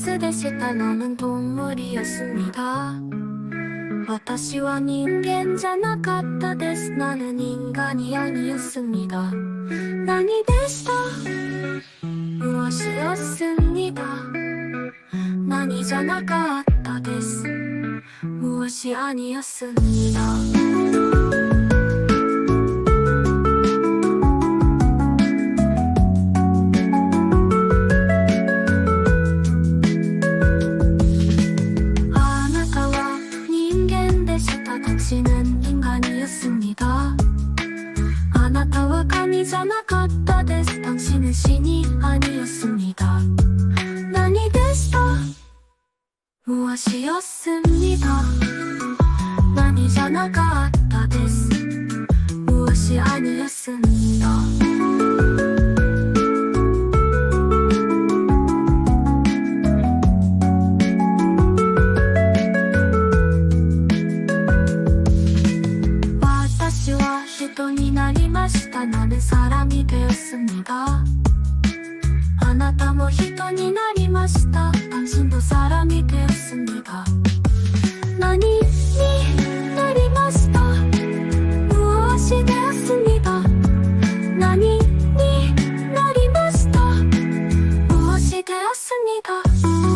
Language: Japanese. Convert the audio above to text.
物でした나는 동물이었습니다 私は人間じゃなかったです나는 인간이 아니었습니다何でした무엇이었습니다何じゃなかったです무엇이 아니었습니다 かったです당신은 신이 아니었습니다何でした무엇이었습니다何じゃなかったです무엇이 아니었습니다 になりました。なるさらにですみがあなたも人になりました。単身とさらにですみが何になりました？無足ですみが何になりました？無足ですみが